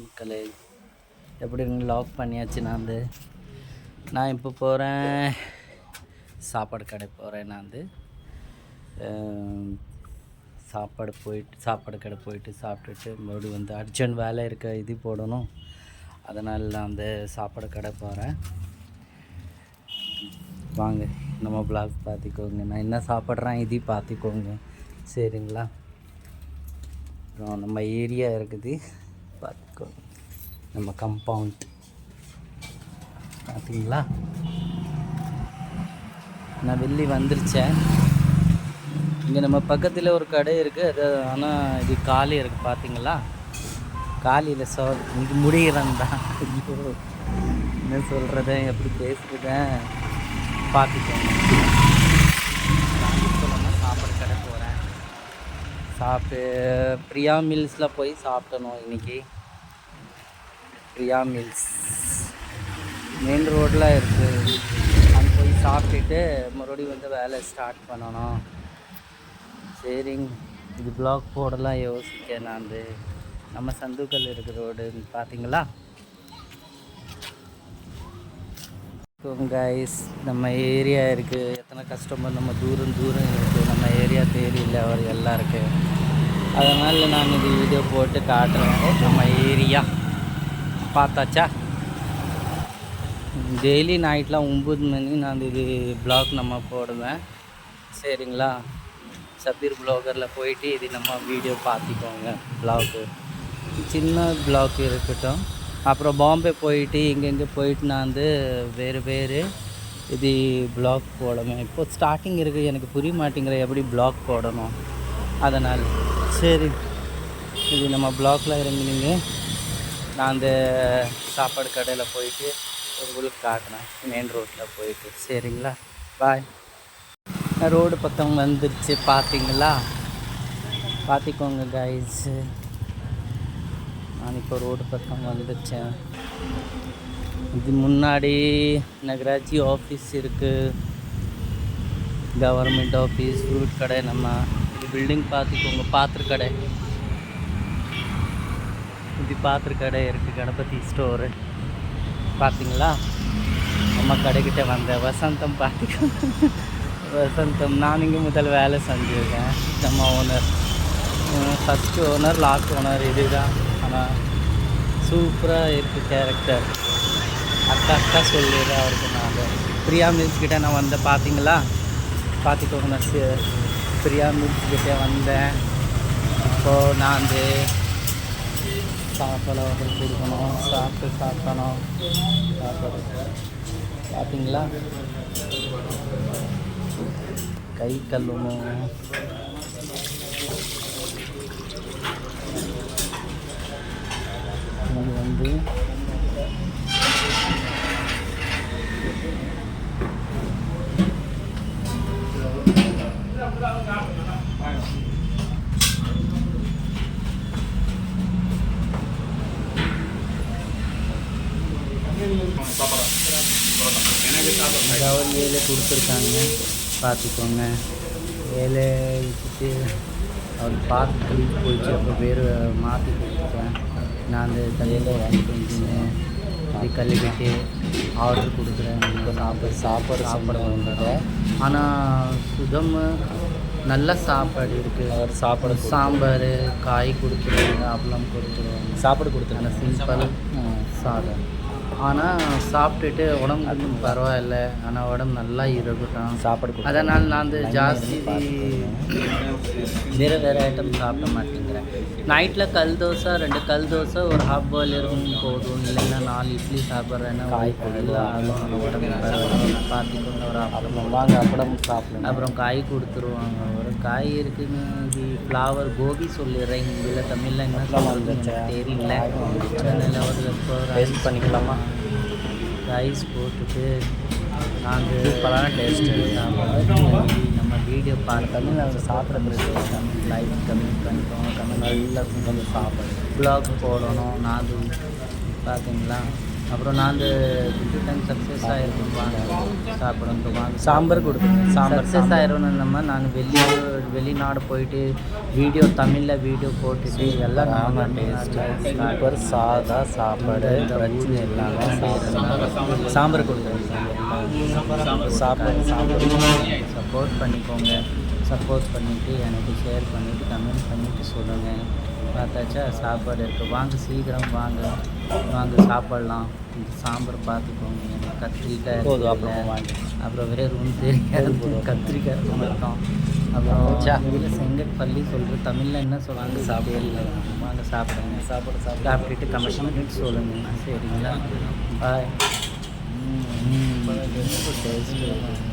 மக்களே எப்படி இருந்து லாக் பண்ணியாச்சு நான் வந்து நான் இப்போ போகிறேன் சாப்பாடு கடை போகிறேன் நான் வந்து சாப்பாடு போயிட்டு சாப்பாடு கடை போயிட்டு சாப்பிட்டுட்டு மறுபடியும் வந்து அர்ஜென்ட் வேலை இருக்க இது போடணும். அதனால் நான் வந்து சாப்பாடு கடை போகிறேன் வாங்க நம்ம பிளாக் பார்த்துக்கோங்க. நான் என்ன சாப்பிட்றேன் இது பார்த்துக்கோங்க. சரிங்களா? அப்புறம் நம்ம ஏரியா இருக்குது. பார்த்துக்கோங்க. நம்ம கம்பவுண்ட் பார்த்தீங்களா? நான் வெளியே வந்துருச்சேன். இங்கே நம்ம பக்கத்தில் ஒரு கடை இருக்குது அது ஆனால் இது காலி இருக்குது பார்த்தீங்களா? காலியில் சோ இங்கே முடிகிறேன் தான் என்ன சொல்கிறத எப்படி பேசுகிறேன் பார்த்துக்கோங்க நான் இப்போ நம்ம சாப்பாடு கடை போகிறேன் சாப்பிட்டு பிரியா மில்ஸில் போய் சாப்பிட்டணும் இன்னைக்கு. பிரியா மில்ஸ். மெயின் ரோட்டில் இருக்குது அங்கே போய் சாப்பிட்டுட்டு மறுபடியும் வந்து வேலை ஸ்டார்ட் பண்ணணும். சரிங்க. இது பிளாக் போடலாம் யோசிக்க நான். வந்து நம்ம சந்துக்கல் இருக்கிற ரோடு பார்த்தீங்களா கைஸ் நம்ம ஏரியா இருக்குது எத்தனை கஸ்டமர் நம்ம தூரம் தூரம் இருக்குது நம்ம ஏரியா தேடி இல்லை அவர் எல்லாம் இருக்குது அதனால் நான் இது வீடியோ போட்டு காட்டுறேன். நம்ம ஏரியா. பார்த்தாச்சா? டெய்லி நைட்லாம் ஒம்பது மணி நான் இது பிளாக் நம்ம போடுவேன். சரிங்களா? சபீர் ப்ளாகரில் போயிட்டு இது நம்ம வீடியோ பார்த்துக்கோங்க பிளாக்கு சின்ன பிளாக் இருக்கட்டும். அப்புறம் பாம்பே போயிட்டு எங்கெங்கே போயிட்டு நான் வந்து வேறு வேறு இது பிளாக் போடணும். இப்போ ஸ்டார்டிங் இருக்குது எனக்கு புரிய மாட்டேங்கிற எப்படி பிளாக் போடணும். அதனால். சரி. இது நம்ம பிளாக்ல இறங்கினீங்க. நான் அந்த சாப்பாடு கடையில் போயிட்டு உங்களுக்கு காட்டினேன். மெயின் ரோட்டில் போயிட்டு. சரிங்களா? பாய் ரோடு பக்கம் வந்துருச்சு. பார்த்தீங்களா பார்த்துக்கோங்க கைஸு நான் இப்போ ரோடு பக்கம் வந்துச்சேன் இது முன்னாடி நகராட்சி ஆஃபீஸ் இருக்குது கவர்மெண்ட் ஆஃபீஸ் ஃப்ரூட் கடை நம்ம பில்டிங் பார்த்துக்கோங்க பாத்திர கடை இது பாத்திர கடை இருக்குது கணபதி ஸ்டோரு. பார்த்தீங்களா நம்ம கடைக்கிட்ட வந்த வசந்தம் பார்த்துக்கோங்க வசந்தம் நான் இங்கே முதல் வேலை செஞ்சுருக்கேன். நம்ம owner first owner last owner இதுதான். ஆனால் சூப்பராக இருக்குது கேரக்டர் அக்கா அக்கா சொல்லிடுறா அவருக்கு நான். பிரியா மில்ஸ் கிட்டே நான் வந்தேன் பார்த்தீங்களா பார்த்துக்கோங்க நான் ஃப்ரீயாக முடிச்சுக்கிட்டே வந்தேன். இப்போது நான் வந்து சாப்பாடு அவங்களுக்கு கொடுக்கணும் சாப்பிட்டு சாப்பிடணும். சாப்பாடு பார்த்தீங்களா கை கழுவணும் இது வந்து ஏதாவது ஏழை கொடுத்துருக்காங்க. பார்த்துக்கோங்க. ஏழை வச்சுட்டு அவர் பார்த்து கழிவு போயிடுச்சு. அப்போ பேர் மாற்றி கொடுத்துட்டேன். நான் அந்த தலையில் வாங்கிட்டு வந்துட்டேன் அப்படி கழுவிட்டு ஆர்டர் கொடுக்குறேன். நீங்கள் சாப்பாடு சாப்பாடு சாப்பிட வந்துட்டேன் ஆனால் சுதம் நல்ல சாப்பாடு இருக்குது அவர் சாப்பாடு சாம்பார் காய் கொடுத்துருவாங்க அப்பளம் கொடுத்துருவாங்க. சாப்பாடு கொடுத்துருவாங்க சிம்பிள் சாதம். ஆனால் சாப்பிட்டுட்டு உடம்பு பரவாயில்ல. ஆனால் உடம்பு நல்லா இருக்கட்டும். சாப்பாடு அதனால் நான் வந்து ஜாஸ்தி வேறு வேறு ஐட்டம் சாப்பிட மாட்டேங்கிறேன். நைட்டில் கல் தோசை ரெண்டு கல் தோசை ஒரு ஹாஃப் பாயில் இருக்கும். போதும். இல்லைன்னா நாலு இட்லி சாப்பிட்றேன்னா உடம்பு பார்த்துக்கோங்க ஒரு அப்பளம் வாங்க அப்பளம் சாப்பிடணும் அப்புறம் காய் கொடுத்துருவாங்க. ஒரு காய் இருக்குன்னு ஃப்ளவர் கோபி சொல்லிடுறேன். ஹிந்தியில் தமிழில் என்ன தெரியல. அதனால் ஒரு பண்ணிக்கலாமா? ரைஸ் போட்டுட்டு நாங்கள் இப்போலாம் டேஸ்ட்டு நம்ம வீடியோ பார்த்தோமே நாங்கள் சாப்பிட்றது லைக் கமெண்ட் பண்ணிக்கோங்க கமெண்ட் நல்லா கொஞ்சம் சாப்பிடும் ப்ளாக் போடணும். நான் பார்த்தீங்களா? அப்புறம் நான் ஃபிஃப்டி டைம் சக்ஸஸ் ஆகிருக்கும் வாங்க சாப்பிடுங்க வாங்க சாம்பார் கொடுக்குறேன் சாம்பார் சக்ஸஸ் ஆயிரும் நம்ம நான் வெளி வெளிநாடு போயிட்டு வீடியோ தமிழில் வீடியோ போட்டுட்டு எல்லாம் நாங்கள் டேஸ்ட்டாக சூப்பர் சாதா சாப்பாடு பிரச்சனை இல்லாமல் சாப்பிடலாம் சாம்பார் கொடுக்குறேன் சாப்பாடு சாம்பார். சப்போர்ட் பண்ணிக்கோங்க. சப்போர்ட் பண்ணிவிட்டு எனக்கு ஷேர் பண்ணிவிட்டு கமெண்ட் பண்ணிவிட்டு சொல்லுங்கள் பார்த்தாச்சா சாப்பாடு இருக்குது வாங்க சீக்கிரம் வாங்க. வாங்க சாப்பிட்லாம். சாம்பார் பார்த்துக்கோங்க. கத்திரிக்காய் இருக்குல்ல, அப்புறம் வேறு ஒன்றும் தெரியாது. கத்திரிக்காய் மட்டும் அப்புறம் இதில் செங்கற்பள்ளி சொல்கிற தமிழில் என்ன சொல்லுவாங்க சாப்பிடல வாங்க சாப்பிடுங்க. சாப்பாடு சாப்பிட்டு சாப்பிட்டுட்டு கமெண்ட் பண்ணிட்டு சொல்லுங்கள் சரிங்களா? பாய் டேஸ்ட்டு